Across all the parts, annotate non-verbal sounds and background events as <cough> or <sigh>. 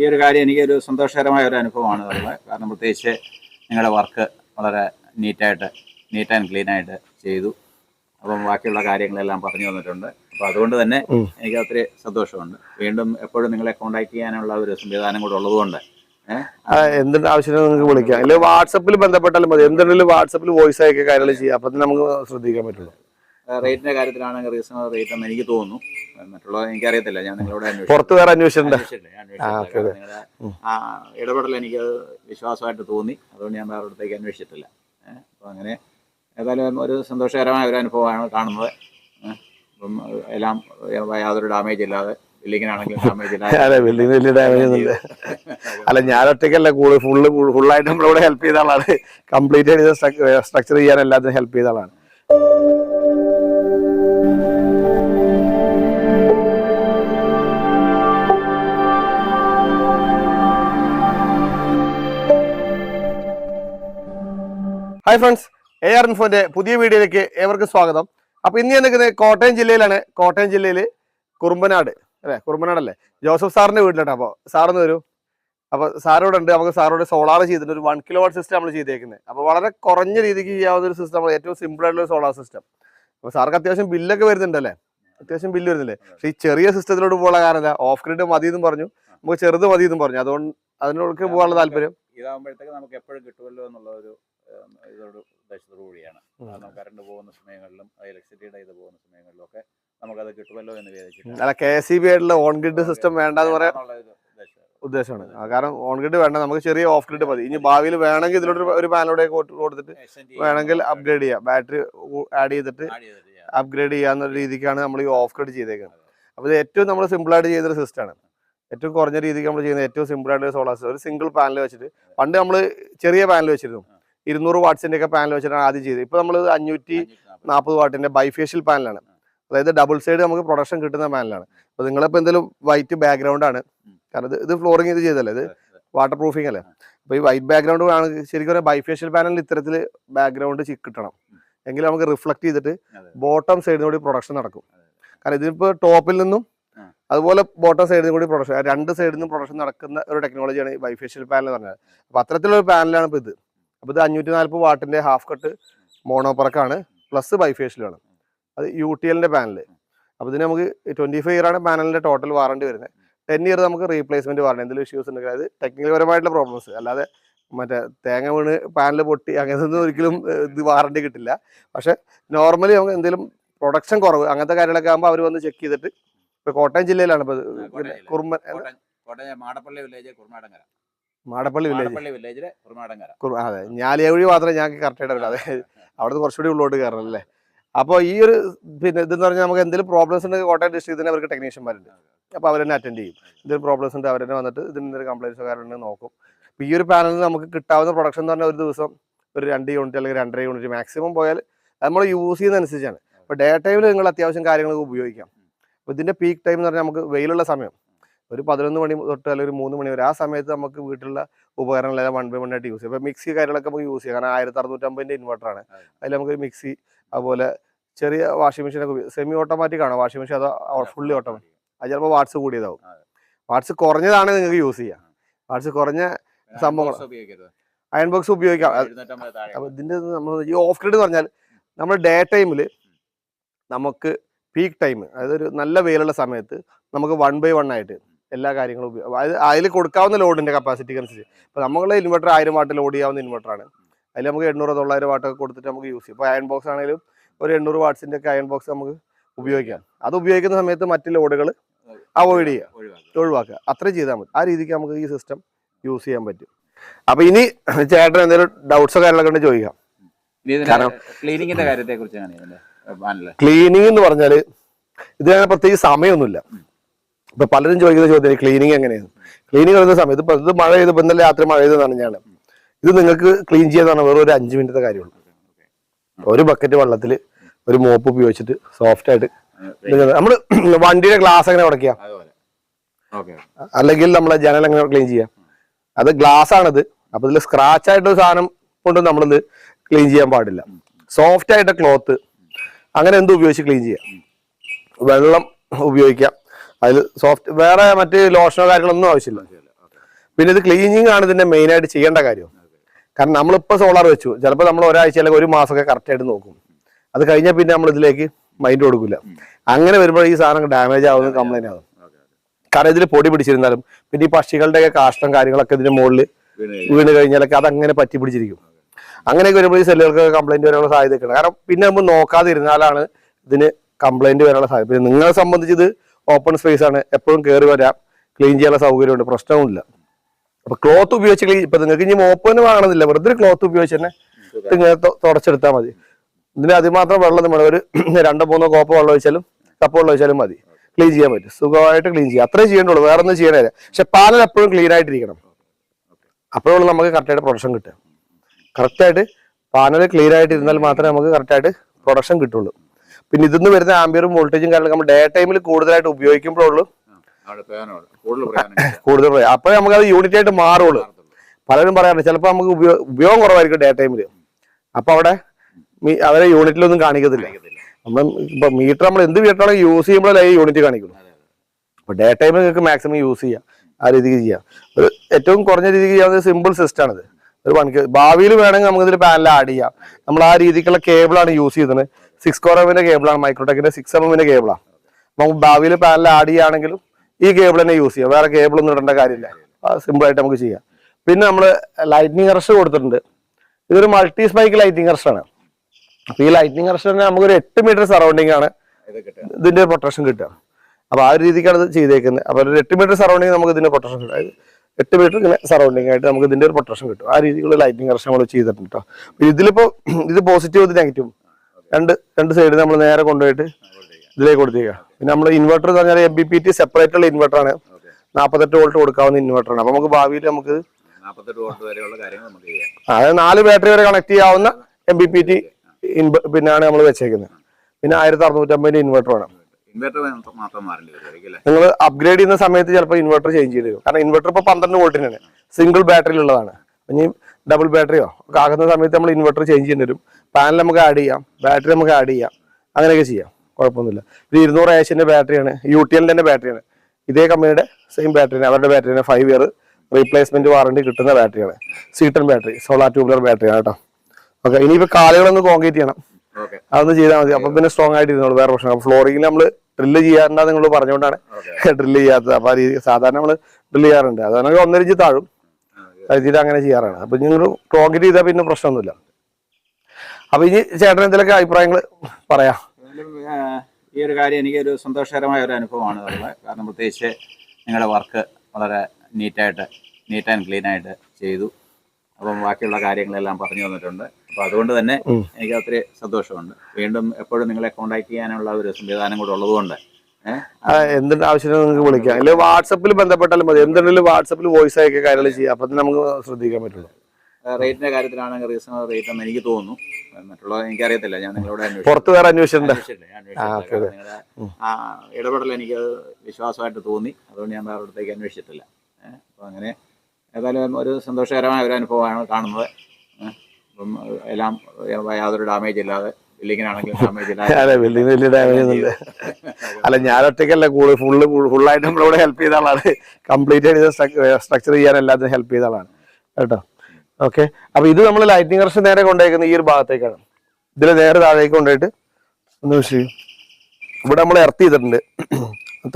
ഈ ഒരു കാര്യം എനിക്കൊരു സന്തോഷകരമായ ഒരു അനുഭവമാണ് കാരണം പ്രത്യേകിച്ച് നിങ്ങളുടെ വർക്ക് വളരെ നീറ്റായിട്ട് നീറ്റ് ആൻഡ് ക്ലീൻ ആയിട്ട് ചെയ്തു. അപ്പം ബാക്കിയുള്ള കാര്യങ്ങളെല്ലാം പറഞ്ഞു തന്നിട്ടുണ്ട്. അപ്പം അതുകൊണ്ട് തന്നെ എനിക്ക് ഒത്തിരി സന്തോഷമുണ്ട്. വീണ്ടും എപ്പോഴും നിങ്ങളെ കോൺടാക്ട് ചെയ്യാനുള്ള ഒരു സംവിധാനം കൂടെ ഉള്ളതുകൊണ്ട്. ആ, ആവശ്യത്തിന് നിങ്ങൾക്ക് വിളിക്കാം. അല്ലെങ്കിൽ വാട്സപ്പിൽ ബന്ധപ്പെട്ടാലും മതി. എന്തുണ്ടെങ്കിലും വാട്സപ്പിൽ വോയിസ് അയക്കുക കാര്യങ്ങൾ ചെയ്യാം. അപ്പം നമുക്ക് ശ്രദ്ധിക്കാൻ പറ്റുള്ളൂ. റേറ്റിന്റെ കാര്യത്തിലാണെങ്കിൽ റീസണബിൾ റേറ്റ് എന്ന് എനിക്ക് തോന്നുന്നു. മറ്റുള്ളത് എനിക്കറിയത്തില്ല. ഞാൻ നിങ്ങളോട് പുറത്ത് വേറെ ആ, നിങ്ങളുടെ ഇടപെടൽ എനിക്ക് വിശ്വാസമായിട്ട് തോന്നി. അതുകൊണ്ട് ഞാൻ വേറെ അടുത്തേക്ക് അന്വേഷിച്ചിട്ടില്ല. അപ്പൊ അങ്ങനെ ഏതായാലും ഒരു സന്തോഷകരമായ ഒരു അനുഭവമാണ് കാണുന്നത്. അപ്പം എല്ലാം യാതൊരു ഡാമേജ് ഇല്ലാതെ അല്ല ഞാൻ ഒറ്റയ്ക്കല്ല കൂടുതൽ ഫുള്ള് ഫുള്ളായിട്ട് നമ്മളിവിടെ ഹെൽപ്പ് ചെയ്ത ആളാണ്. കംപ്ലീറ്റ് ചെയ്ത് സ്ട്രക്ചർ ചെയ്യാൻ എല്ലാത്തിനും ഹെൽപ്പ് ചെയ്ത ആളാണ്. ഹായ് ഫ്രണ്ട്സ് എ ആർ ഇൻഫോന്റെ പുതിയ വീഡിയോയിലേക്ക് ഏവർക്കും സ്വാഗതം. അപ്പൊ ഇന്ന് ഞാൻ നിൽക്കുന്നത് കോട്ടയം ജില്ലയിലാണ്. കോട്ടയം ജില്ലയിൽ കുറുമ്പനാട് അല്ലെ? കുറുമ്പനാടല്ലേ? ജോസഫ് സാറിന്റെ വീട്ടിലാണ്. അപ്പോൾ സാറിന്ന് വരൂ. അപ്പൊ സാറോട് ഉണ്ട്. നമുക്ക് സാറോട് സോളാർ ചെയ്തിട്ടുണ്ട് ഒരു വൺ കിലോ വാട്ട് സിസ്റ്റം നമ്മൾ ചെയ്തേക്കുന്നത്. അപ്പൊ വളരെ കുറഞ്ഞ രീതിക്ക് ചെയ്യാവുന്ന ഒരു സിസ്റ്റം ഏറ്റവും സിമ്പിൾ ആയിട്ടുള്ള ഒരു സോളാർ സിസ്റ്റം അപ്പൊ സാർക്ക് അത്യാവശ്യം ബില്ലൊക്കെ വരുന്നുണ്ടല്ലേ? അത്യാവശ്യം ബില്ല് വരുന്നില്ലേ പക്ഷെ ഈ ചെറിയ സിസ്റ്റത്തിലോട്ട് പോകാനുള്ള കാരണമില്ല ഓഫ് ഗ്രിഡ് മതി എന്നും പറഞ്ഞു. നമുക്ക് ചെറുത് മതി എന്നും പറഞ്ഞു. അതുകൊണ്ട് അതിനോട് പോകാനുള്ള താല്പര്യം? ഇതാകുമ്പോഴത്തേക്ക് നമുക്ക് എപ്പോഴും കിട്ടുമല്ലോ എന്നുള്ള ഒരു ഇതോട് ഉദ്ദേശത്തോടു കൂടിയാണ്. കാരണം കറണ്ട് പോകുന്ന സമയങ്ങളിലും ഇലക്ട്രിസിറ്റിയുടെ ഇത് പോകുന്ന സമയങ്ങളിലും ഒക്കെ നമുക്കത് കിട്ടുമല്ലോ എന്ന് വിചാരിച്ചിട്ട് കെ എസ് ബി ആയിട്ടുള്ള ഓൺ ഗ്രിഡ് സിസ്റ്റം വേണ്ടെന്ന് പറയാൻ എന്നുള്ള ഒരു ഉദ്ദേശമാണ്. കാരണം ഓൺ ഗ്രിഡ് വേണ്ട നമുക്ക് ചെറിയ ഓഫ് ഗ്രിഡ് മതി. ഇനി ഭാവിയിൽ വേണമെങ്കിൽ ഇതിലോട്ട് ഒരു- പാനലോടെ കൊടുത്തിട്ട് വേണമെങ്കിൽ അപ്ഗ്രേഡ് ചെയ്യാം. ബാറ്ററി ആഡ് ചെയ്തിട്ട്. അപ്ഗ്രേഡ് ചെയ്യാവുന്ന രീതിക്കാണ് നമ്മൾ ഈ ഓഫ് ഗ്രിഡ് ചെയ്തേക്കുന്നത്. അപ്പോൾ ഇത് ഏറ്റവും നമ്മൾ സിമ്പിൾ ആയിട്ട് ചെയ്തൊരു സിസ്റ്റമാണ് ഏറ്റവും കുറഞ്ഞ രീതിക്ക് നമ്മൾ ചെയ്യുന്ന ഏറ്റവും സിമ്പിൾ ആയിട്ട് സോളാർ സിസ്റ്റം ഒരു സിംഗിൾ പാനൽ വെച്ചിട്ട് പണ്ട് നമ്മൾ ചെറിയ പാനൽ വെച്ചിരുന്നു. ഇരുന്നൂറ് വാട്ട്സിന്റെ ഒക്കെ പാനൽ വെച്ചിട്ടാണ് ആദ്യം ചെയ്തത്. ഇപ്പോൾ നമ്മൾ അഞ്ഞൂറ്റി. നാൽപ്പത് വാട്ടിന്റെ ബൈഫേഷ്യൽ പാനലാണ്. അതായത് ഡബിൾ സൈഡ് നമുക്ക് പ്രൊഡക്ഷൻ കിട്ടുന്ന പാനലാണ്. അപ്പോൾ നിങ്ങളിപ്പോൾ എന്തെങ്കിലും വൈറ്റ് ബാക്ക്ഗ്രൗണ്ട് ആണ്. കാരണം ഇത് ഇത് ഫ്ലോറിങ് ഇത് ചെയ്തല്ലേ ഇത്. വാട്ടർ പ്രൂഫിംഗ് അല്ലേ? അപ്പോൾ ഈ വൈറ്റ് ബാക്ക്ഗ്രൗണ്ട് ആണ് ശരിക്കും പറഞ്ഞാൽ ബൈഫേഷ്യൽ പാനലിൽ ഇത്തരത്തിൽ ബാക്ക്ഗ്രൗണ്ട് കിട്ടണം. എങ്കിൽ നമുക്ക് റിഫ്ലക്ട് ചെയ്തിട്ട്. ബോട്ടം സൈഡിൽ കൂടി പ്രൊഡക്ഷൻ നടക്കും. കാരണം ഇതിപ്പോൾ ടോപ്പിൽ നിന്നും അതുപോലെ ബോട്ടം സൈഡിൽ കൂടി പ്രൊഡക്ഷൻ രണ്ട് സൈഡിൽ നിന്നും പ്രൊഡക്ഷൻ നടക്കുന്ന ഒരു ടെക്നോളജിയാണ് ഈ ബൈഫേഷ്യൽ പാനൽ എന്ന് പറഞ്ഞത്. അപ്പോൾ അത്തരത്തിലുള്ള പാനലാണ് ഇപ്പോൾ ഇത്. അപ്പോൾ ഇത് അഞ്ഞൂറ്റി നാൽപ്പത് വാട്ടിന്റെ ഹാഫ് കട്ട് മോണോപ്പറക്കാണ് പ്ലസ് ബൈഫേഷ്യലാണ് അത് യു ടി എല്ലിന്റെ പാനൽ അപ്പോൾ ഇതിന് നമുക്ക് ട്വന്റി ഫൈവ് ഇയറാണ് പാനലിന്റെ ടോട്ടൽ വാറണ്ടി വരുന്നത്. ടെൻ ഇയർ നമുക്ക് റീപ്ലേസ്മെന്റ് വാറണ്ടി എന്തെങ്കിലും ഇഷ്യൂസ് ഉണ്ടെങ്കിൽ അത് ടെക്നിക്കൽ പരമായിട്ടുള്ള പ്രോബ്ലംസ് അല്ലാതെ മറ്റേ തേങ്ങ വീണ് പാനൽ പൊട്ടി അങ്ങനത്തെ ഒരിക്കലും ഇത് വാറണ്ടി കിട്ടില്ല. പക്ഷേ നോർമലി നമുക്ക് എന്തെങ്കിലും പ്രൊഡക്ഷൻ കുറവ് അങ്ങനത്തെ കാര്യങ്ങളൊക്കെ ആകുമ്പോൾ അവർ വന്ന് ചെക്ക് ചെയ്തിട്ട് ഇപ്പോൾ കോട്ടയം ജില്ലയിലാണ് ഇപ്പോൾ കുറുമ്പൻ മാടപ്പള്ളി വില്ലേജ് മാടപ്പള്ളി വില്ലേജ് വില്ലേജിലെ അതെ. ഞാലിയവഴി മാത്രമേ ഞങ്ങൾക്ക് കറക്റ്റായിട്ട് അറിയില്ല. അതെ അവിടുന്ന് കുറച്ചുകൂടി ഉള്ളോട്ട് കയറണം അല്ലേ? അപ്പോൾ ഈ ഒരു പിന്നെ ഇതെന്ന് പറഞ്ഞാൽ നമുക്ക് എന്തെങ്കിലും പ്രോബ്ലംസ് ഉണ്ടെങ്കിൽ കോട്ടയം ഡിസ്ട്രിക്റ്റിന് അവർക്ക് ടെക്നീഷ്യന്മാരുണ്ട് അപ്പോൾ അവർ തന്നെ അറ്റൻഡ് ചെയ്യും. എന്തെങ്കിലും പ്രോബ്ലംസ് ഉണ്ട് അവർ തന്നെ വന്നിട്ട് ഇതിന് എന്തെങ്കിലും കംപ്ലൈൻസോ കാര്യമുണ്ടെങ്കിൽ നോക്കും. അപ്പോൾ ഈ ഒരു പാനലിൽ നമുക്ക് കിട്ടാവുന്ന പ്രൊഡക്ഷൻ എന്ന് പറഞ്ഞാൽ ഒരു ദിവസം ഒരു രണ്ട് യൂണിറ്റ് അല്ലെങ്കിൽ രണ്ടര യൂണിറ്റ് മാക്സിമം പോയാൽ നമ്മൾ യൂസ് ചെയ്യുന്ന അനുസരിച്ചാണ് അപ്പോൾ ഡേ ടൈമിൽ നിങ്ങൾ അത്യാവശ്യം കാര്യങ്ങളൊക്കെ ഉപയോഗിക്കാം. അപ്പോൾ ഇതിന്റെ പീക്ക് ടൈം എന്ന് പറഞ്ഞാൽ നമുക്ക് വെയിലുള്ള സമയം. ഒരു പതിനൊന്ന് മണി തൊട്ട് അല്ലെങ്കിൽ ഒരു മൂന്ന് മണി വരെ. ആ സമയത്ത് നമുക്ക് വീട്ടിലുള്ള ഉപകരണങ്ങളെല്ലാം വൺ ബൈ വൺ ആയിട്ട് യൂസ് ചെയ്യാം. ഇപ്പോൾ മിക്സി കാര്യങ്ങളൊക്കെ നമുക്ക് യൂസ് ചെയ്യാം. കാരണം ആയിരത്തി അറുന്നൂറ്റമ്പതിന്റെ ഇൻവെർട്ടറാണ് അതെ. അതിൽ നമുക്കൊരു മിക്സി അതുപോലെ ചെറിയ വാഷിംഗ് മെഷീനൊക്കെ സെമി ഓട്ടോമാറ്റിക് ആണോ വാഷിംഗ് മെഷീൻ അതോ ഫുള്ളി ഓട്ടോമാറ്റിക് അത് ചിലപ്പോൾ വാട്സ് കൂടിയതാവും. വാട്സ് കുറഞ്ഞതാണ് നിങ്ങൾക്ക് യൂസ് ചെയ്യാം. വാട്സ് കുറഞ്ഞ സംഭവങ്ങൾ. അയൺ ബോക്സ് ഉപയോഗിക്കാം. അപ്പം അപ്പോൾ ഇതിന്റെ നമ്മൾ ഈ ഓഫ് ഗ്രിഡ് എന്ന് പറഞ്ഞാൽ നമ്മൾ ഡേ ടൈമിൽ നമുക്ക് പീക്ക് ടൈം അതായത് ഒരു നല്ല വെയിലുള്ള സമയത്ത് നമുക്ക് വൺ ബൈ വൺ ആയിട്ട് എല്ലാ കാര്യങ്ങളും ഉപയോഗം അതായത് അതിൽ കൊടുക്കാവുന്ന ലോഡിന്റെ കപ്പാസിറ്റിക്ക് അനുസരിച്ച് ഇപ്പോൾ നമ്മളെ ഇൻവെർട്ടർ ആയിരം വാട്ട് ലോഡ് ചെയ്യാവുന്ന ഇൻവെർട്ടറാണ് അതിൽ നമുക്ക് എണ്ണൂറ് തൊള്ളായിരം വാട്ടൊക്കെ കൊടുത്തിട്ട് നമുക്ക് യൂസ് ചെയ്യാം. ഇപ്പോൾ അയൺ ബോക്സ് ആണെങ്കിലും ഒരു എണ്ണൂറ് വാട്ട്സിന്റെ ഒക്കെ അയൺ ബോക്സ് നമുക്ക് ഉപയോഗിക്കാം. അത് ഉപയോഗിക്കുന്ന സമയത്ത് മറ്റ് ലോഡുകൾ അവോയ്ഡ് ചെയ്യുക. ഒഴിവാക്കുക. അത്രയും ചെയ്താൽ മതി. ആ രീതിക്ക് നമുക്ക് ഈ സിസ്റ്റം യൂസ് ചെയ്യാൻ പറ്റും. അപ്പൊ ഇനി ചേട്ടൻ എന്തെങ്കിലും ഡൗട്ട്സോ കാര്യങ്ങളൊക്കെ ഉണ്ട് ചോദിക്കാം. ക്ലീനിങ്ങിന്റെ കാര്യത്തെ കുറിച്ചാണ് ക്ലീനിങ് എന്ന് പറഞ്ഞാൽ ഇതിന് പ്രത്യേകിച്ച് സമയമൊന്നുമില്ല. ഇപ്പൊ പലരും ചോദിക്കുന്ന ചോദ്യം ക്ലീനിങ് എങ്ങനെയാണ് ക്ലീനിങ് വരുന്ന സമയത്ത് ഇപ്പൊ ഇത് മഴ ചെയ്ത് ഇന്നലെ രാത്രി മഴ ചെയ്ത് നനഞ്ഞാണ് ഇത് നിങ്ങൾക്ക് ക്ലീൻ ചെയ്യാന്നാണ് വെറും ഒരു അഞ്ച് മിനിറ്റത്തെ കാര്യമുള്ളൂ. ഒരു ബക്കറ്റ് വെള്ളത്തിൽ ഒരു മോപ്പ് ഉപയോഗിച്ചിട്ട് സോഫ്റ്റ് ആയിട്ട് നമ്മൾ <clears throat> വണ്ടിയുടെ ഗ്ലാസ് എങ്ങനെ ഉടക്കുക അല്ലെങ്കിൽ നമ്മളെ ജനൽ എങ്ങനെ ക്ലീൻ ചെയ്യാം അത് ഗ്ലാസ് ആണിത്. അപ്പൊ ഇതിൽ സ്ക്രാച്ച് ആയിട്ട് സാധനം കൊണ്ട് നമ്മളിത് ക്ലീൻ ചെയ്യാൻ പാടില്ല. സോഫ്റ്റ് ആയിട്ട് ക്ലോത്ത് അങ്ങനെ എന്തും ഉപയോഗിച്ച് ക്ലീൻ ചെയ്യാം? വെള്ളം ഉപയോഗിക്കാം. അതിൽ സോഫ്റ്റ് വേറെ മറ്റ് ലോഷനോ കാര്യങ്ങളൊന്നും ആവശ്യമില്ല. പിന്നെ ഇത് ക്ലീനിങ് ആണ് ഇതിന്റെ മെയിൻ ആയിട്ട് ചെയ്യേണ്ട കാര്യം. കാരണം നമ്മളിപ്പോൾ സോളാർ വെച്ചു. ചിലപ്പോൾ നമ്മൾ ഒരാഴ്ച അല്ലെങ്കിൽ ഒരു മാസമൊക്കെ കറക്റ്റ് ആയിട്ട് നോക്കും. അത് കഴിഞ്ഞാൽ പിന്നെ നമ്മൾ ഇതിലേക്ക് മൈൻഡ് കൊടുക്കില്ല അങ്ങനെ വരുമ്പോൾ ഈ സാധനം ഡാമേജ് ആവുന്ന കംപ്ലൈന്റ് ആകും കാരണം ഇതിൽ പൊടി പിടിച്ചിരുന്നാലും പിന്നെ ഈ പക്ഷികളുടെയൊക്കെ കാഷ്ടം കാര്യങ്ങളൊക്കെ ഇതിന്റെ മുകളിൽ വീണ് കഴിഞ്ഞാലൊക്കെ അത് അങ്ങനെ പറ്റി പിടിച്ചിരിക്കും. അങ്ങനെയൊക്കെ വരുമ്പോൾ ഈ സെല്ലുകൾക്ക് കംപ്ലൈന്റ് വരാനുള്ള സാധ്യത കാരണം പിന്നെ നമ്മൾ നോക്കാതിരുന്നാലാണ് ഇതിന് കംപ്ലൈന്റ് വരാനുള്ള സാധ്യത. പിന്നെ നിങ്ങളെ സംബന്ധിച്ച് ഇത് ഓപ്പൺ സ്പേസ് ആണ്. എപ്പോഴും കയറി വരാം. ക്ലീൻ ചെയ്യാനുള്ള സൗകര്യമുണ്ട്. പ്രശ്നവുമില്ല. അപ്പൊ ക്ലോത്ത് ഉപയോഗിച്ച് ക്ലീൻ ഇപ്പൊ നിങ്ങൾക്ക് ഇനി ഓപ്പൺ വാങ്ങണമെന്നില്ല വെറുതെ ഒരു ക്ലോത്ത് ഉപയോഗിച്ച് തന്നെ ഇങ്ങനെ തുടച്ചെടുത്താൽ മതി. ഇതിന് അതിമാത്രം വെള്ളം നമ്മൾ ഒരു <clears throat> രണ്ടോ മൂന്നോ കോപ്പ വെള്ളം ഒഴിച്ചാലും കപ്പ് വെള്ളം ഒഴിച്ചാലും മതി. ക്ലീൻ ചെയ്യാൻ പറ്റും. സുഖമായിട്ട് ക്ലീൻ ചെയ്യാം. അത്രേ ചെയ്യേണ്ടുള്ളൂ വേറെ ഒന്നും ചെയ്യാനില്ല പക്ഷെ പാനൽ എപ്പോഴും ക്ലീൻ ആയിട്ടിരിക്കണം. അപ്പോഴുള്ള നമുക്ക് കറക്റ്റായിട്ട് പ്രൊഡക്ഷൻ കിട്ടുക. കറക്റ്റായിട്ട് പാനൽ ക്ലിയർ ആയിട്ട് ഇരുന്നാൽ മാത്രമേ നമുക്ക് കറക്റ്റായിട്ട് പ്രൊഡക്ഷൻ കിട്ടുള്ളൂ. പിന്നെ ഇതിന്ന് വരുന്ന ആംബിയറും വോൾട്ടേജും കാരണം നമ്മൾ ഡേ ടൈമിൽ കൂടുതലായിട്ട് ഉപയോഗിക്കുമ്പോഴുള്ളൂ. കൂടുതൽ അപ്പോഴേ നമുക്ക് അത് യൂണിറ്റ് ആയിട്ട് മാറുള്ളൂ. പലരും പറയാറുണ്ട് ചിലപ്പോൾ നമുക്ക് ഉപയോഗം കുറവായിരിക്കും ഡേ ടൈമിൽ അപ്പൊ അവിടെ അവരെ യൂണിറ്റിലൊന്നും കാണിക്കത്തില്ല. നമ്മൾ ഇപ്പൊ മീറ്റർ നമ്മൾ എന്ത് മീറ്ററാണെങ്കിൽ യൂസ് ചെയ്യുമ്പോഴല്ലേ ഈ യൂണിറ്റ് കാണിക്കുള്ളൂ. അപ്പൊ ഡേ ടൈമിൽ നിങ്ങൾക്ക് മാക്സിമം യൂസ് ചെയ്യാം ആ രീതിക്ക് ചെയ്യാം. ഒരു ഏറ്റവും കുറഞ്ഞ രീതിക്ക് ചെയ്യാവുന്ന സിമ്പിൾ സിസ്റ്റം ഇത്. ഒരു വൺ ഭാവിയിൽ വേണമെങ്കിൽ നമുക്ക് ഇതിൽ പാനൽ ആഡ് ചെയ്യാം. നമ്മൾ ആ രീതിക്കുള്ള കേബിളാണ് യൂസ് ചെയ്യുന്നത്. സിക്സ് കോർ എമ്മിന്റെ കേബിളാണ് മൈക്രോടെക്കിന്റെ സിക്സ് എമ്മിന്റെ കേബിളാണ് നമുക്ക് ഭാവിയിൽ പാനൽ ആഡ് ചെയ്യുകയാണെങ്കിലും ഈ കേബിൾ തന്നെ യൂസ് ചെയ്യാം. വേറെ കേബിൾ ഒന്നും ഇടേണ്ട കാര്യമില്ല. സിമ്പിൾ ആയിട്ട് നമുക്ക് ചെയ്യാം. പിന്നെ നമ്മൾ ലൈറ്റിനിങ് റഷ് കൊടുത്തിട്ടുണ്ട്. ഇതൊരു മൾട്ടി സ്പൈക്ക് ലൈറ്റിംഗ് റഷാണ് അപ്പൊ ഈ ലൈറ്റിംഗ് നമുക്ക് ഒരു എട്ട് മീറ്റർ സറൗണ്ടിങ് ആണ് ഇതിന്റെ പ്രൊട്ടക്ഷൻ കിട്ടുക. അപ്പൊ ആ ഒരു രീതിക്കാണ് ഇത് ചെയ്തേക്കുന്നത്. അപ്പൊ ഒരു എട്ട് മീറ്റർ സറൗണ്ടിങ് നമുക്ക് ഇതിന്റെ പ്രൊട്ടക്ഷൻ കിട്ടും. അതായത് എട്ട് മീറ്റർ ഇങ്ങനെ സറൗണ്ടിങ് ആയിട്ട് നമുക്ക് ഇതിന്റെ ഒരു പ്രൊട്ടക്ഷൻ കിട്ടും. ആ രീതിയിലുള്ള ലൈറ്റിംഗ് റഷ് നമ്മൾ ചെയ്തിട്ടുണ്ട് കേട്ടോ ഇതിലിപ്പോ ഇത് പോസിറ്റീവ് ഇത് നെഗറ്റീവ് രണ്ട് രണ്ട് സൈഡിൽ നമ്മൾ നേരെ കൊണ്ടുപോയിട്ട് ഇതിലേക്ക് കൊടുത്തേക്കുക പിന്നെ നമ്മൾ ഇൻവെർട്ടർ എന്ന് പറഞ്ഞാൽ M B P T separate ഉള്ള ഇൻവെർട്ടറാണ് നാൽപ്പത്തെട്ട് വോൾട്ട് കൊടുക്കാവുന്ന ഇൻവെർട്ടറാണ് അപ്പൊ നമുക്ക് ഭാവിയിൽ നമുക്ക് അതായത് നാല് ബാറ്ററി വരെ കണക്ട് ചെയ്യാവുന്ന എം ബി പി ടി പിന്നാണ് നമ്മൾ വെച്ചേക്കുന്നത്. പിന്നെ ആയിരത്തി അറുന്നൂറ്റമ്പതിന്റെ വരുമായിരിക്കും നിങ്ങൾ അപ്ഗ്രേഡ് ചെയ്യുന്ന സമയത്ത് ചിലപ്പോൾ ഇൻവെർട്ടർ ചേഞ്ച് ചെയ്ത് കാരണം ഇൻവെർട്ടർ ഇപ്പോൾ പന്ത്രണ്ട് വോൾട്ടിനാണ് സിംഗിൾ ബാറ്ററിയിലുള്ളതാണ് ഇനി ഡബിൾ ബാറ്ററിയോ ഒക്കെ ആകുന്ന സമയത്ത് നമ്മൾ ഇൻവെർട്ടർ ചേഞ്ച് ചെയ്യേണ്ടി വരും. പാനൽ നമുക്ക് ആഡ് ചെയ്യാം. ബാറ്ററി നമുക്ക് ആഡ് ചെയ്യാം. അങ്ങനെയൊക്കെ ചെയ്യാം. കുഴപ്പമൊന്നുമില്ല. ഇത് ഇരുന്നൂറ് ഏഷ്യന്റെ ബാറ്ററിയാണ് യു ടി എല്ലിന്റെ ബാറ്ററിയാണ് ഇതേ കമ്പനിയുടെ സെയിം ബാറ്ററിയാണ് അവരുടെ ബാറ്ററിയാണ് ഫൈവ് ഇയർ റീപ്ലേസ്മെന്റ് വാറണ്ടി കിട്ടുന്ന ബാറ്ററിയാണ് സീട്ടൺ ബാറ്ററി സോളാർ ട്യൂബുലർ ബാറ്ററിയാണ് കേട്ടോ. ഓക്കെ ഇനിയിപ്പോൾ കാലുകളൊന്ന് കോൺക്രീറ്റ് ചെയ്യണം. അതൊന്ന് ചെയ്താൽ മതി. അപ്പം പിന്നെ സ്ട്രോങ് ആയിട്ട് ഇരുന്നോളൂ. വേറെ പ്രശ്നം ഫ്ലോറിംഗിൽ നമ്മൾ ഡ്രില്ല് ചെയ്യാറുണ്ടെന്ന് നിങ്ങൾ പറഞ്ഞുകൊണ്ടാണ് ഡ്രില്ല് <laughs> ചെയ്യാത്തത്. അപ്പോൾ ആ രീതി സാധാരണ നമ്മൾ ഡ്രില്ല് ചെയ്യാറുണ്ട്. അതാണെങ്കിൽ ഒന്നരിഞ്ച് താഴും. അതിൽ അങ്ങനെ ചെയ്യാറാണ്. അപ്പൊ നിങ്ങൾ കോൺക്രീറ്റ് ചെയ്താൽ പിന്നെ പ്രശ്നമൊന്നുമില്ല. അപ്പൊ ഇനി ചേട്ടൻ എന്തെങ്കിലുമൊക്കെ അഭിപ്രായങ്ങൾ പറയാം. ഈ ഒരു കാര്യം എനിക്ക് ഒരു സന്തോഷകരമായ ഒരു അനുഭവമാണ് കാരണം പ്രത്യേകിച്ച് നിങ്ങളുടെ വർക്ക് വളരെ നീറ്റായിട്ട് നീറ്റ് ആൻഡ് ക്ലീൻ ആയിട്ട് ചെയ്തു. അപ്പം ബാക്കിയുള്ള കാര്യങ്ങളെല്ലാം പറഞ്ഞു തന്നിട്ടുണ്ട്. അപ്പോൾ അതുകൊണ്ട് തന്നെ എനിക്ക് ഒത്തിരി സന്തോഷമുണ്ട്. വീണ്ടും എപ്പോഴും നിങ്ങളെ കോൺടാക്ട് ചെയ്യാനുള്ള ഒരു സംവിധാനം കൂടെ ഉള്ളതുകൊണ്ട് എന്തിന്റെ ആവശ്യത്തിന് നിങ്ങൾക്ക് വിളിക്കാം. അല്ലെങ്കിൽ വാട്സപ്പിൽ ബന്ധപ്പെട്ടാലും മതി. എന്തുണ്ടെങ്കിലും വാട്സപ്പിൽ വോയിസ് അയക്കുക കാര്യങ്ങൾ ചെയ്യാം. അപ്പൊ നമുക്ക് ശ്രദ്ധിക്കാൻ പറ്റുള്ളൂ. റേറ്റിന്റെ കാര്യത്തിലാണെങ്കിൽ റീസണബിൾ റേറ്റ് എന്ന് എനിക്ക് തോന്നുന്നു. മറ്റുള്ളവർ എനിക്ക് അറിയത്തില്ല. ഞാൻ നിങ്ങളോട് പുറത്ത് വേറെ അന്വേഷിച്ചിട്ടുണ്ട്. നിങ്ങളുടെ ഇടപെടൽ എനിക്ക് വിശ്വാസമായിട്ട് തോന്നി. അതുകൊണ്ട് ഞാൻ വേറെ അടുത്തേക്ക് അന്വേഷിച്ചിട്ടില്ല. അപ്പൊ അങ്ങനെ ഏതായാലും ഒരു സന്തോഷകരമായ ഒരു അനുഭവമാണ് കാണുന്നത്. അപ്പം എല്ലാം യാതൊരു ഡാമേജ് ഇല്ലാതെ അതെ വലിയ ഡാമേജ് ഉണ്ട് അല്ല ഞാൻ ഒറ്റയ്ക്കല്ല കൂടുതൽ ഫുള്ള് ഫുള്ളായിട്ട് നമ്മളിവിടെ ഹെൽപ്പ് ചെയ്ത ആളാണ്. കംപ്ലീറ്റ് ആയിട്ട് സ്ട്രക്ചർ ചെയ്യാൻ എല്ലാത്തിനും ഹെൽപ്പ് ചെയ്ത ആളാണ്. കേട്ടോ? ഓക്കെ അപ്പൊ ഇത് നമ്മൾ ലൈറ്റിംഗ് കറക്ഷൻ നേരെ കൊണ്ടുപോയിരിക്കുന്ന ഈ ഒരു ഭാഗത്തേക്കാണ്. ഇതിൽ നേരെ താഴേക്ക് കൊണ്ടുപോയിട്ട് ഒന്ന് വിഷയം ഇവിടെ നമ്മൾ എർത്ത് ചെയ്തിട്ടുണ്ട്.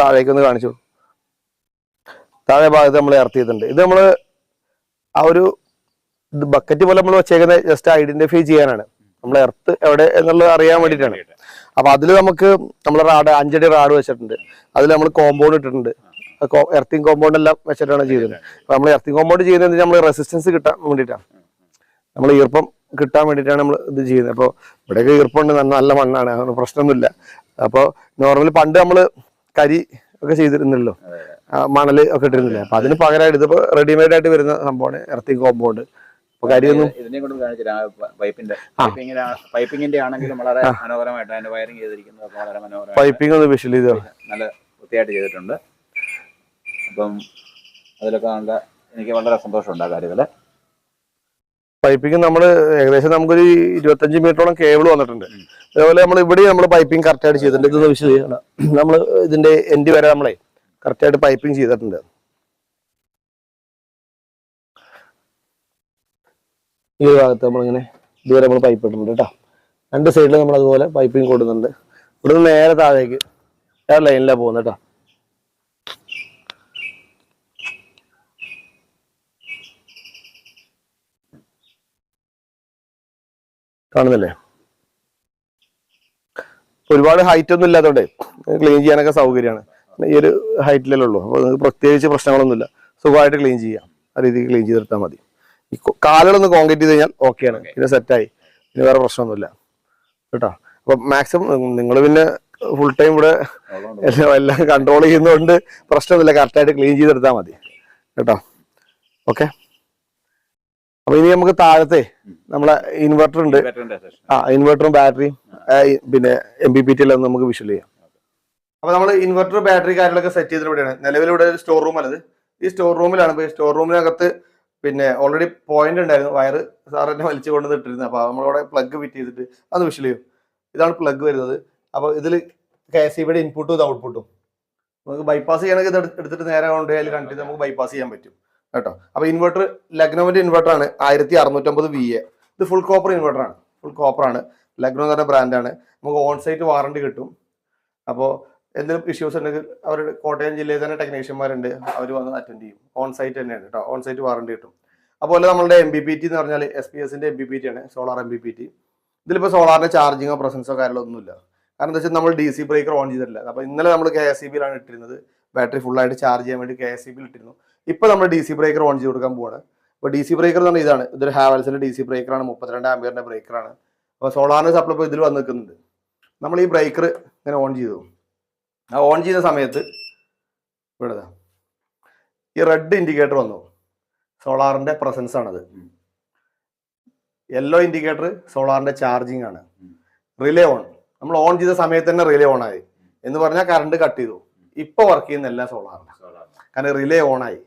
താഴേക്ക് ഒന്ന് കാണിച്ചു. താഴെ ഭാഗത്ത് നമ്മൾ എർത്ത് ചെയ്തിട്ടുണ്ട്. ഇത് നമ്മൾ ആ ഒരു ബക്കറ്റ് പോലെ നമ്മൾ വെച്ചേക്കുന്നത് ജസ്റ്റ് ഐഡന്റിഫൈ ചെയ്യാനാണ്. നമ്മൾ എർത്ത് എവിടെ എന്നുള്ളത് അറിയാൻ വേണ്ടിയിട്ടാണ് അപ്പൊ അതിൽ നമുക്ക് നമ്മൾ റാഡ് അഞ്ചടി റാഡ് വെച്ചിട്ടുണ്ട്. അതിൽ നമ്മൾ കോമ്പൗണ്ട് ഇട്ടിട്ടുണ്ട്. എർത്തിങ് കോമ്പൗണ്ട് എല്ലാം വെച്ചിട്ടാണ് ചെയ്തത്. അപ്പൊ നമ്മൾ എർത്തിങ് കോമ്പൗണ്ട് ചെയ്യുന്നത് നമ്മൾ റെസിസ്റ്റൻസ് കിട്ടാൻ വേണ്ടിയിട്ടാണ് നമ്മൾ ഈർപ്പം കിട്ടാൻ വേണ്ടിയിട്ടാണ് നമ്മൾ ഇത് ചെയ്യുന്നത്. അപ്പോൾ ഇവിടെയൊക്കെ ഈർപ്പമുണ്ട്. നല്ല നല്ല മണ്ണാണ്. അതൊന്നും പ്രശ്നമൊന്നുമില്ല. അപ്പോൾ നോർമലി പണ്ട് നമ്മൾ കരി ഒക്കെ ചെയ്തിരുന്നല്ലോ. മണൽ മണൽ ഒക്കെ ഇട്ടിരുന്നില്ല. അപ്പൊ അതിന് പകരമായിട്ട് ഇതിപ്പോ റെഡിമെയ്ഡ് ആയിട്ട് വരുന്ന സംഭവമാണ് എർത്തിങ് കോമ്പൗണ്ട് ഇതിനെ കൊണ്ട് പൈപ്പിന്റെ പൈപ്പിങ്ങിന്റെ ആണെങ്കിലും വളരെ മനോഹരമായിട്ട് അതിന്റെ വയറിംഗ് ചെയ്തിരിക്കുന്നതൊക്കെ വളരെ പൈപ്പിംഗ് ഒന്ന് ചെയ്തോ? നല്ല വൃത്തിയായിട്ട് ചെയ്തിട്ടുണ്ട്. അപ്പം അതിലൊക്കെ നല്ല എനിക്ക് വളരെ സന്തോഷമുണ്ട് ആ കാര്യത്തിൽ പൈപ്പിംഗ് നമ്മൾ ഏകദേശം നമുക്കൊരു ഇരുപത്തഞ്ച് മീറ്ററോളം കേബിൾ വന്നിട്ടുണ്ട്. അതേപോലെ നമ്മൾ ഇവിടെ നമ്മൾ പൈപ്പിംഗ് കറക്റ്റ് ആയിട്ട് ചെയ്തിട്ടുണ്ട്. ഇത് നമ്മൾ ഇതിന്റെ എൻഡ് വരെ നമ്മളെ കറക്റ്റ് ആയിട്ട് പൈപ്പിംഗ് ചെയ്തിട്ടുണ്ട്. ഈ ഒരു ഭാഗത്ത് നമ്മളിങ്ങനെ ഇതുവരെ നമ്മൾ പൈപ്പ് ഇട്ടിട്ടുണ്ട് കേട്ടോ. രണ്ട് സൈഡിൽ നമ്മൾ അതുപോലെ പൈപ്പിംഗ് കൊടുക്കുന്നുണ്ട് ഇവിടുന്ന് നേരെ താഴേക്ക് ആ ലൈനിലാണ് പോകുന്നത് കേട്ടോ. കാണുന്നില്ലേ? ഒരുപാട് ഹൈറ്റ് ഒന്നും ഇല്ലാത്തതുകൊണ്ട് ക്ലീൻ ചെയ്യാനൊക്കെ സൗകര്യമാണ്. ഈ ഒരു ഹൈറ്റിലല്ലേ ഉള്ളൂ. അപ്പോൾ നിങ്ങൾക്ക് പ്രത്യേകിച്ച് പ്രശ്നങ്ങളൊന്നുമില്ല. സുഖമായിട്ട് ക്ലീൻ ചെയ്യാം. ആ രീതിക്ക് ക്ലീൻ ചെയ്തെടുത്താൽ മതി. ഈ കാലുകളൊന്ന് കോൺക്രീറ്റ് ചെയ്ത് കഴിഞ്ഞാൽ ഓക്കെയാണ് പിന്നെ സെറ്റായി പിന്നെ വേറെ പ്രശ്നമൊന്നുമില്ല. കേട്ടോ? അപ്പൊ മാക്സിമം നിങ്ങൾ പിന്നെ ഫുൾ ടൈം ഇവിടെ എല്ലാം എല്ലാം കൺട്രോൾ ചെയ്യുന്നതുകൊണ്ട് പ്രശ്നമൊന്നുമില്ല കറക്റ്റായിട്ട് ക്ലീൻ ചെയ്തെടുത്താൽ മതി. കേട്ടോ? ഓക്കെ അപ്പൊ ഇനി നമുക്ക് താഴത്തെ നമ്മളെ ഇൻവെർട്ടർ ഉണ്ട്. ആ ഇൻവെർട്ടറും ബാറ്ററിയും പിന്നെ എം ബി പി ടി എല്ലാം നമുക്ക് വിഷ്വൽ ചെയ്യാം. അപ്പൊ നമ്മൾ ഇൻവെർട്ടർ ബാറ്ററി കാര്യങ്ങളൊക്കെ സെറ്റ് ചെയ്തിട്ട് ഇവിടെയാണ്. നിലവിൽ ഇവിടെ ഒരു സ്റ്റോർ റൂം ആണത് ഈ സ്റ്റോർ റൂമിലാണ് ഇപ്പൊ സ്റ്റോർ റൂമിനകത്ത് പിന്നെ ഓൾറെഡി പോയിന്റ് ഉണ്ടായിരുന്നു. വയറ് സാർ തന്നെ വലിച്ചു കൊണ്ട് ഇട്ടിരുന്നത്. അപ്പൊ നമ്മളവിടെ പ്ലഗ് ഫിറ്റ് ചെയ്തിട്ട് അത് ചെയ്യും. ഇതാണ് പ്ലഗ് വരുന്നത്. അപ്പോൾ ഇതിൽ കെ എസ് സിയുടെ ഇൻപുട്ടും ഇത് ഔട്ട്പുട്ടും നമുക്ക് ബൈപ്പാസ് ചെയ്യണമെങ്കിൽ ഇത് എടുത്തിട്ട് നേരെ കൊണ്ട് അതിൽ കണ്ടിട്ട് നമുക്ക് ബൈപ്പാസ് ചെയ്യാൻ പറ്റും. കേട്ടോ? അപ്പോൾ ഇൻവെർട്ടർ ലഗ്നോവിന്റെ ഇൻവെർട്ടറാണ് ആയിരത്തി അറുന്നൂറ്റമ്പത് വി എ ഇത് ഫുൾ കോപ്പർ ഇൻവെർട്ടറാണ് ഫുൾ കോപ്പർ ആണ്. ലഗ്നോ എന്ന് പറഞ്ഞ ബ്രാൻഡാണ് നമുക്ക് ഓൺ സൈറ്റ് വാറണ്ടി കിട്ടും. അപ്പോൾ എന്തെങ്കിലും ഇഷ്യൂസ് ഉണ്ടെങ്കിൽ അവരുടെ കോട്ടയം ജില്ലയിൽ തന്നെ ടെക്നീഷ്യന്മാരുണ്ട് അവർ വന്ന് അറ്റൻഡ് ചെയ്യും. ഓൺ സൈറ്റ് തന്നെയാണ് കേട്ടോ ഓൺ സൈറ്റ് വാറണ്ടി കിട്ടും. അതുപോലെ നമ്മളുടെ എം ബി പി ടി എന്ന് പറഞ്ഞാൽ എസ് പി എസിന്റെ എം ബി പി ടി ആണ് solar M B P T ഇതിലിപ്പോൾ സോളാറിന്റെ ചാർജിങ്ങോ പ്രസൻസോ കാര്യങ്ങളോ ഒന്നുമില്ല. കാരണം എന്താ വെച്ചാൽ നമ്മൾ ഡി സി ബ്രേക്കർ ഓൺ ചെയ്തിട്ടില്ല. അപ്പോൾ ഇന്നലെ നമ്മൾ കെ എസ് സി ബിയിലാണ് ഇട്ടിരുന്നത്. ബാറ്ററി ഫുൾ ആയിട്ട് ചാർജ് ചെയ്യാൻ വേണ്ടി കെ എസ് സി ബിയിൽ ഇട്ടിരുന്നു. ഇപ്പോൾ നമ്മൾ ഡി സി ബ്രേക്കർ ഓൺ ചെയ്ത് കൊടുക്കാൻ പോവാണ്. അപ്പോൾ ഡി സി ബ്രേക്കർ എന്ന് പറഞ്ഞാൽ ഇതാണ്. ഇതൊരു ഹാവൽസിന്റെ ഡി സി ബ്രേക്കറാണ് മുപ്പത്തിരണ്ട് ആംബിയറിന്റെ ബ്രേക്കറാണ് അപ്പോൾ സോളാറിന് സപ്ലൈ ഇപ്പോൾ ഇതിൽ വന്ന് നിൽക്കുന്നുണ്ട്. നമ്മൾ ഈ ബ്രേക്കർ ഇങ്ങനെ ഓൺ ചെയ്തു. ആ ഓൺ ചെയ്യുന്ന സമയത്ത് ഇവിടെ. ഈ റെഡ് ഇൻഡിക്കേറ്റർ വന്നു. സോളാറിന്റെ പ്രസൻസ് ആണത്. യെല്ലോ ഇൻഡിക്കേറ്റർ സോളാറിന്റെ ചാർജിങ് ആണ്. റിലേ ഓൺ നമ്മൾ ഓൺ ചെയ്ത സമയത്ത് തന്നെ റിലേ ഓൺ ആയി. എന്ന് പറഞ്ഞാൽ കറണ്ട് കട്ട് ചെയ്തു. ഇപ്പൊ വർക്ക് ചെയ്യുന്ന എല്ലാ സോളാറിന് കാരണം റിലേ ഓൺ ആയി.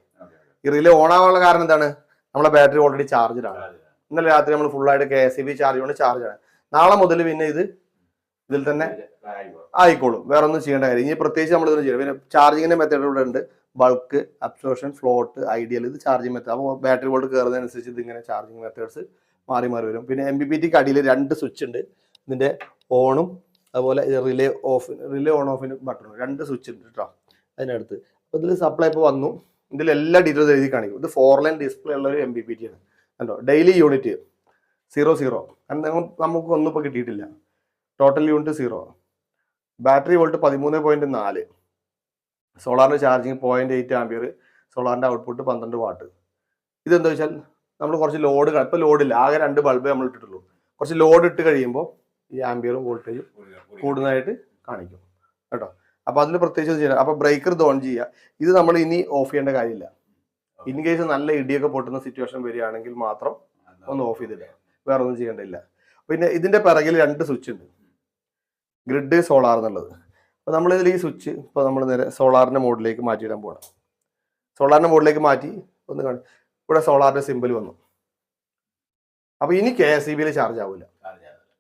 ഈ റിലേ ഓൺ ആവാനുള്ള കാരണം എന്താണ്? നമ്മളെ ബാറ്ററി ഓൾറെഡി ചാർജ്ഡ് ആണ്. ഇന്നലെ രാത്രി നമ്മൾ ഫുൾ ആയിട്ട് K S E B charge കൊണ്ട് ചാർജ് ആണ്. നാളെ മുതൽ പിന്നെ ഇത് ഇതിൽ തന്നെ ആയിക്കോളും. വേറെ ഒന്നും ചെയ്യേണ്ട കാര്യം ഇനി പ്രത്യേകിച്ച് നമ്മൾ ഇതൊന്നും ചെയ്യണം പിന്നെ ചാർജിങ്ങിന്റെ മെത്തേഡ് ഇവിടെ ഉണ്ട്. ബൾക്ക് അബ്സോർഷൻ ഫ്ലോട്ട് ഐഡിയൽ ഇത് ചാർജിങ് മെത്തേഡ് അപ്പോൾ ബാറ്ററി വോൾട്ട് കയറുന്നതനുസരിച്ച് ഇതിങ്ങനെ ചാർജിങ് മെത്തേഡ്സ് മാറി മാറി വരും. പിന്നെ എം ബി പി ടിക്ക് അടിയിൽ രണ്ട് സ്വിച്ച് ഉണ്ട്. ഇതിന്റെ ഓണും അതുപോലെ റിലേ ഓഫ് റിലേ ഓൺ ഓഫിന് ബട്ടണും രണ്ട് സ്വിച്ച് ഉണ്ട് കേട്ടോ അതിനടുത്ത്. അപ്പോൾ ഇതിൽ സപ്ലൈ ഇപ്പോൾ വന്നു. ഇതിൽ എല്ലാ ഡീറ്റെയിൽസ് എഴുതി കാണിക്കും. ഇത് ഫോർ ലൈൻ ഡിസ്പ്ലേ ഉള്ള ഒരു എം ബി പി ടി ആണ്. കണ്ടോ? ഡെയിലി യൂണിറ്റ് സീറോ സീറോ കാരണം നമുക്കൊന്നും ഇപ്പോൾ കിട്ടിയിട്ടില്ല. Total unit zero battery volt പതിമൂന്ന് പോയിന്റ് നാല്. സോളാറിന്റെ ചാർജിങ് പോയിന്റ് എയ്റ്റ് ആംബിയർ സോളാറിന്റെ ഔട്ട്പുട്ട് പന്ത്രണ്ട് വാട്ട് ഇതെന്താ വെച്ചാൽ നമ്മൾ കുറച്ച് ലോഡ് ഇപ്പോൾ ലോഡില്ല ആകെ രണ്ട് ബൾബേ നമ്മൾ ഇട്ടിട്ടുള്ളൂ. കുറച്ച് ലോഡ് ഇട്ട് കഴിയുമ്പോൾ ഈ ആംബിയറും വോൾട്ടേജും കൂടുതലായിട്ട് കാണിക്കും. കേട്ടോ? അപ്പോൾ അതിൽ പ്രത്യേകിച്ച് ഒന്നും ചെയ്യണം അപ്പോൾ ബ്രേക്കർ ഇത് ഓൺ ചെയ്യുക ഇത് നമ്മൾ ഇനി ഓഫ് ചെയ്യേണ്ട കാര്യമില്ല. ഇൻ കേസ് നല്ല ഇടിയൊക്കെ പൊട്ടുന്ന സിറ്റുവേഷൻ വരികയാണെങ്കിൽ മാത്രം ഒന്ന് ഓഫ് ചെയ്തിടുക. വേറെ ഒന്നും ചെയ്യേണ്ടതില്ല. പിന്നെ ഇതിന്റെ പിറകിൽ രണ്ട് സ്വിച്ച് ഉണ്ട്. ഗ്രിഡ് സോളാർ എന്നുള്ളത്. അപ്പോൾ നമ്മളിതിൽ ഈ സ്വിച്ച് ഇപ്പോൾ നമ്മൾ നേരെ സോളാറിന്റെ മോഡിലേക്ക് മാറ്റിയിടാൻ പോകണം സോളാറിന്റെ മോഡിലേക്ക് മാറ്റി ഒന്ന് കാണും ഇവിടെ സോളാറിന്റെ സിമ്പിൾ വന്നു. അപ്പോൾ ഇനി കെ എസ് ഇ ബിയിൽ ചാർജ് ആവില്ല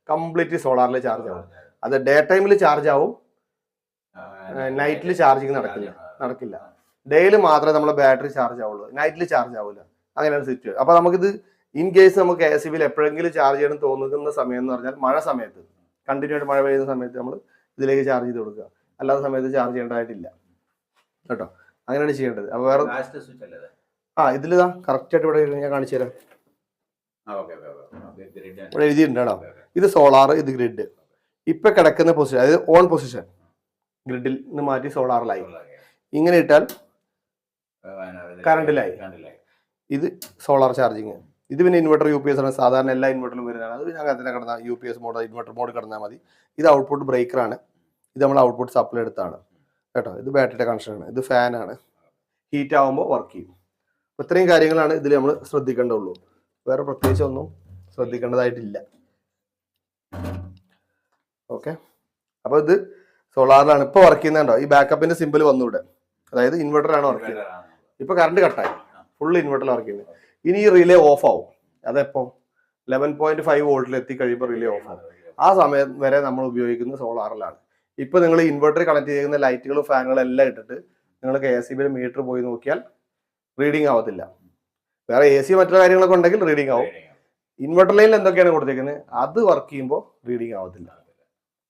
കംപ്ലീറ്റ്ലി സോളാറിൽ ചാർജ് ആവും. അത് ഡേ ടൈമിൽ ചാർജ് ആവും. നൈറ്റിൽ ചാർജിങ് നടക്കില്ല. നടക്കില്ല. ഡേയിൽ മാത്രമേ നമ്മളെ ബാറ്ററി ചാർജ് ആവുള്ളൂ. നൈറ്റിൽ ചാർജ് ആവില്ല അങ്ങനെയാണ് സിറ്റുവേഷൻ അപ്പോൾ നമുക്കിത് ഇൻ കേസ് നമുക്ക് കെ എസ് ബിയിൽ എപ്പോഴെങ്കിലും ചാർജ് ചെയ്യണം തോന്നുന്ന സമയം എന്ന് പറഞ്ഞാൽ മഴ സമയത്ത്. കണ്ടിന്യൂ ആയിട്ട് മഴ പെയ്യുന്ന സമയത്ത് നമ്മൾ ഇതിലേക്ക് ചാർജ് ചെയ്ത് കൊടുക്കുക. അല്ലാത്ത സമയത്ത് ചാർജ് ചെയ്യേണ്ടതായിട്ടില്ല. കേട്ടോ? അങ്ങനെയാണ് ചെയ്യേണ്ടത്. അപ്പോൾ വേറെ ആ ഇതിലിതാ കറക്റ്റ് ആയിട്ട് ഇവിടെ ഞാൻ കാണിച്ചു തരാം. ഇവിടെ എഴുതിയിട്ടുണ്ട് കേട്ടോ. ഇത് സോളാർ ഇത് ഗ്രിഡ് ഇപ്പൊ കിടക്കുന്ന പൊസിഷൻ അതായത് ഓൺ പൊസിഷൻ ഗ്രിഡിൽ നിന്ന് മാറ്റി സോളാറിലായി ഇങ്ങനെ ഇട്ടാൽ കറണ്ടിലായി. ഇത് സോളാർ ചാർജിങ് ഇത് പിന്നെ ഇൻവെർട്ടർ യു പി എസ് ആണ്. സാധാരണ എല്ലാ ഇൻവെർട്ടറിലും വരുന്നതാണ്. അത് പിന്നെ അങ്ങനെ കിടന്ന U P S mode inverter mode കിടന്നാൽ മതി. ഇത് ഔട്ട്പുട്ട് ബ്രേക്കർ ആണ്. ഇത് നമ്മൾ ഔട്ട്പുട്ട് സപ്ലൈ എടുത്താണ്. കേട്ടോ? ഇത് ബാറ്ററിയുടെ കണക്ഷനാണ് ആണ്. ഇത് ഫാനാണ് ഹീറ്റ് ആകുമ്പോൾ വർക്ക് ചെയ്യും. അപ്പോൾ ഇത്രയും കാര്യങ്ങളാണ് ഇതിൽ നമ്മൾ ശ്രദ്ധിക്കേണ്ടതുള്ളൂ വേറെ പ്രത്യേകിച്ച് ഒന്നും ശ്രദ്ധിക്കേണ്ടതായിട്ടില്ല. ഓക്കെ അപ്പോൾ ഇത് സോളാറിലാണ് ഇപ്പോൾ വർക്ക് ചെയ്യുന്നുണ്ടോ ഈ ബാക്കപ്പിന്റെ സിമ്പിൾ വന്നു ഇവിടെ. അതായത് ഇൻവെർട്ടറാണ് വർക്ക് ചെയ്യുന്നത്. ഇപ്പോൾ കറണ്ട് കട്ടായി ഫുൾ ഇൻവെർട്ടറിൽ വർക്ക് ചെയ്യുന്നത്. ഇനി ഈ റിലേ ഓഫ് ആവും. അതെപ്പോ? ലെവൻ പോയിന്റ് ഫൈവ് വോൾട്ടിൽ എത്തി കഴിയുമ്പോൾ റിലേ ഓഫ് ആവും. ആ സമയം വരെ നമ്മൾ ഉപയോഗിക്കുന്നത് സോളാറിലാണ് ഇപ്പൊ നിങ്ങൾ ഇൻവെർട്ടർ കണക്ട് ചെയ്യുന്ന ലൈറ്റുകളും ഫാനുകളും എല്ലാം ഇട്ടിട്ട് നിങ്ങൾ കെ എസ് സി ബിയുടെ മീറ്റർ പോയി നോക്കിയാൽ റീഡിംഗ് ആവത്തില്ല. വേറെ എ സി മറ്റുള്ള കാര്യങ്ങളൊക്കെ ഉണ്ടെങ്കിൽ റീഡിംഗ് ആവും. ഇൻവെർട്ടർ ലൈനിൽ എന്തൊക്കെയാണ് കൊടുത്തേക്കുന്നത് അത് വർക്ക് ചെയ്യുമ്പോൾ റീഡിംഗ് ആവത്തില്ല.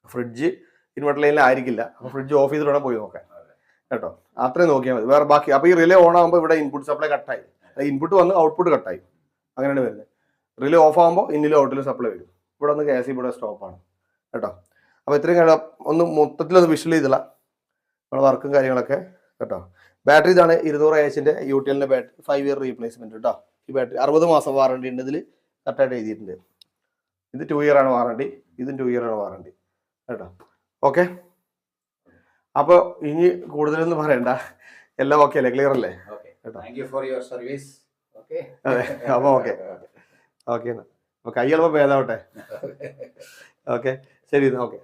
ഫ്രിഡ്ജ് ഇൻവെർട്ടർ ലൈനിൽ ആയിരിക്കില്ല. അപ്പോൾ ഫ്രിഡ്ജ് ഓഫ് ചെയ്തിട്ട് വേണം പോയി നോക്കാൻ. കേട്ടോ? അത്രയും നോക്കിയാൽ മതി. വേറെ ബാക്കി അപ്പോൾ ഈ റിലേ ഓൺ ആകുമ്പോൾ ഇവിടെ ഇൻപുട്ട് സപ്ലൈ കട്ടായി ഇൻപുട്ട് വന്ന് ഔട്ട്പുട്ട് കട്ടായി അങ്ങനെയാണ് വരുന്നത്. റിലേ ഓഫ് ആകുമ്പോൾ ഇന്നിലും ഔട്ടിലും സപ്ലൈ വരും. ഇവിടെ ഒന്ന് ഗ്യാസ് ഇവിടെ സ്റ്റോപ്പാണ് കേട്ടോ? അപ്പോൾ ഇത്രയും കഴിഞ്ഞ ഒന്ന് മൊത്തത്തിലൊന്ന് വിഷ്വൽ ചെയ്തില്ല. നമ്മുടെ വർക്കും കാര്യങ്ങളൊക്കെ. കേട്ടോ? ബാറ്ററി ഇതാണ് ഇരുന്നൂറ് എച്ചിന്റെ യു ടി എല്ലിന്റെ ബാറ്ററി ഫൈവ് ഇയർ റീപ്ലേസ്മെന്റ് കേട്ടോ? ഈ ബാറ്ററി അറുപത് മാസം വാറണ്ടി ഉണ്ട് ഇതിൽ കറക്റ്റായിട്ട് എഴുതിയിട്ടുണ്ട്. ഇത് ടു ഇയർ ആണ് വാറണ്ടി ഇതും ടു ഇയർ ആണ് വാറണ്ടി കേട്ടോ? ഓക്കെ അപ്പോൾ ഇനി കൂടുതലൊന്നും പറയണ്ട. എല്ലാം ഓക്കെ അല്ലേ? ക്ലിയർ അല്ലേ. Thank you for your service okay അപ്പൊ അപ്പോൾ ഓക്കെ ഓക്കെ അപ്പോൾ കൈ എളുപ്പം ഭേദാവട്ടെ. <laughs> ഓക്കെ ശരി ഓക്കെ